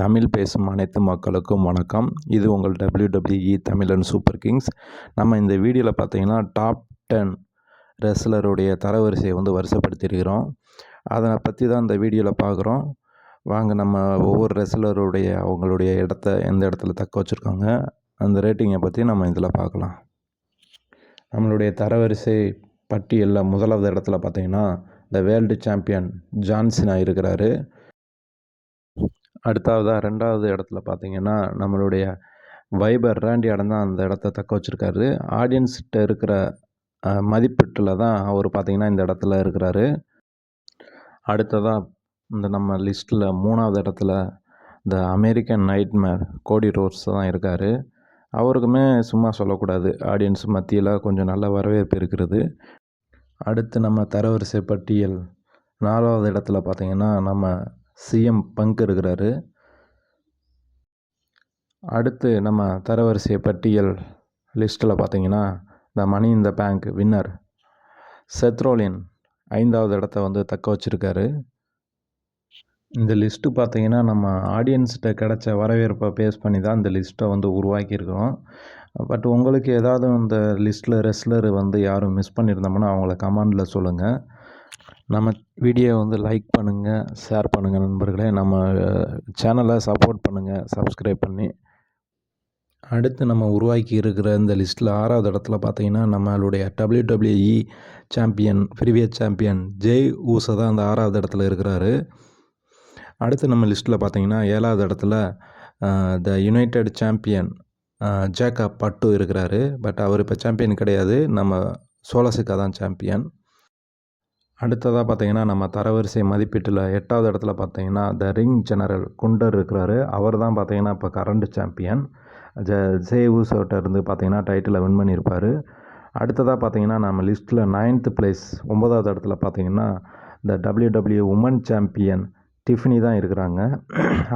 தமிழ் பேசும் அனைத்து மக்களுக்கும் வணக்கம். இது உங்கள் டபிள்யூடபிள்யூஇ அண்ட் சூப்பர் கிங்ஸ். நம்ம இந்த வீடியோவில் பார்த்தீங்கன்னா டாப் டென் ரெஸ்லருடைய தரவரிசையை வந்து வரிசைப்படுத்தியிருக்கிறோம். அதை பற்றி தான் இந்த வீடியோவில் பார்க்குறோம் வாங்க நம்ம ஒவ்வொரு ரெஸ்லருடைய அவங்களுடைய இடத்த எந்த இடத்துல தக்க வச்சுருக்காங்க அந்த ரேட்டிங்கை பற்றி நம்ம இதில் பார்க்கலாம் நம்மளுடைய தரவரிசை பட்டியலில் முதலாவது இடத்துல பார்த்தீங்கன்னா இந்த வேர்ல்டு சாம்பியன் ஜான்சினா இருக்கிறாரு. அடுத்ததாக ரெண்டாவது இடத்துல பார்த்தீங்கன்னா நம்மளுடைய வைபர் ரேண்டி இடம் தான் அந்த இடத்த தக்க வச்சுருக்காரு. ஆடியன்ஸ்கிட்ட இருக்கிற மதிப்பீட்டில் தான் அவர் பார்த்திங்கன்னா இந்த இடத்துல இருக்கிறாரு. அடுத்ததாக இந்த நம்ம லிஸ்ட்டில் மூணாவது இடத்துல இந்த அமெரிக்கன் நைட்மேர் கோடி ரோர்ஸ் தான் இருக்கார். அவருக்குமே சும்மா சொல்லக்கூடாது. ஆடியன்ஸ் மத்தியில் கொஞ்சம் நல்ல வரவேற்பு இருக்கிறது. அடுத்து நம்ம தரவரிசை பட்டியல் நாலாவது இடத்துல பார்த்திங்கன்னா நம்ம சிஎம் பங்க் இருக்கிறாரு. அடுத்து நம்ம தரவரிசை பட்டியல் லிஸ்ட்டில் பார்த்தீங்கன்னா இந்த மணி இந்த பேங்க் வின்னர் செத்ரோலின் ஐந்தாவது இடத்த வந்து தக்க வச்சுருக்காரு. இந்த லிஸ்ட்டு பார்த்தீங்கன்னா நம்ம ஆடியன்ஸ்கிட்ட கிடைச்ச வரவேற்பை பேஸ் பண்ணி தான் இந்த லிஸ்ட்டை வந்து உருவாக்கியிருக்கிறோம் பட் உங்களுக்கு ஏதாவது இந்த லிஸ்ட்டில் ரெஸ்லர் வந்து யாரும் மிஸ் பண்ணியிருந்தோம்னா அவங்கள கமெண்டில் சொல்லுங்கள் நம்ம வீடியோ வந்து லைக் பண்ணுங்கள் ஷேர் பண்ணுங்கள் நண்பர்களே. நம்ம சேனலை சப்போர்ட் பண்ணுங்கள் சப்ஸ்கிரைப் பண்ணி. அடுத்து நம்ம உருவாக்கி இருக்கிற இந்த லிஸ்ட்டில் ஆறாவது இடத்துல பார்த்தீங்கன்னா நம்மளுடைய W W E champion previous champion Jey Uso தான் அந்த ஆறாவது இடத்துல இருக்கிறாரு. அடுத்து நம்ம லிஸ்ட்டில் பார்த்தீங்கன்னா ஏழாவது இடத்துல த யுனைடெட் சாம்பியன் ஜேக்கா பட்டு இருக்கிறாரு. பட் அவர் இப்போ சாம்பியன் கிடையாது. நம்ம சோலசிக்கா தான் சாம்பியன் அடுத்ததாக பார்த்தீங்கன்னா நம்ம தரவரிசை மதிப்பீட்டில் எட்டாவது இடத்துல பார்த்தீங்கன்னா த ரிங் ஜெனரல் குண்டர் இருக்கிறாரு. அவர் தான் பார்த்தீங்கன்னா இப்போ கரண்ட் சாம்பியன் ஜ ஜே இருந்து பார்த்தீங்கன்னா டைட்டிலை வின் பண்ணியிருப்பார். அடுத்ததாக பார்த்தீங்கன்னா நம்ம லிஸ்ட்டில் நைன்த்து பிளேஸ் ஒம்பதாவது இடத்துல பார்த்தீங்கன்னா இந்த W W woman champion Tiffany தான் இருக்கிறாங்க.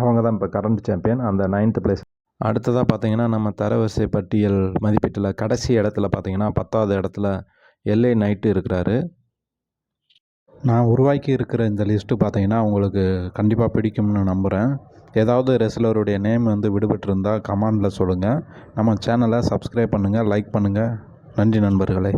அவங்க தான் இப்போ கரண்ட் சாம்பியன் அந்த நைன்த்து பிளேஸ் அடுத்ததாக பார்த்தீங்கன்னா நம்ம தரவரிசை பட்டியல் மதிப்பீட்டில் கடைசி இடத்துல பார்த்தீங்கன்னா பத்தாவது இடத்துல எல்ஏ நைட்டு இருக்கிறாரு. நான் உருவாக்கி இருக்கிற இந்த லிஸ்ட்டு பார்த்தீங்கன்னா உங்களுக்கு கண்டிப்பாக பிடிக்கும்னு நம்புகிறேன் ஏதாவது ரெஸ்லருடைய நேம் வந்து விடுபட்டிருந்தால் கமெண்டில் சொல்லுங்கள் நம்ம சேனலை சப்ஸ்கிரைப் பண்ணுங்கள் லைக் பண்ணுங்கள் நன்றி நண்பர்களே.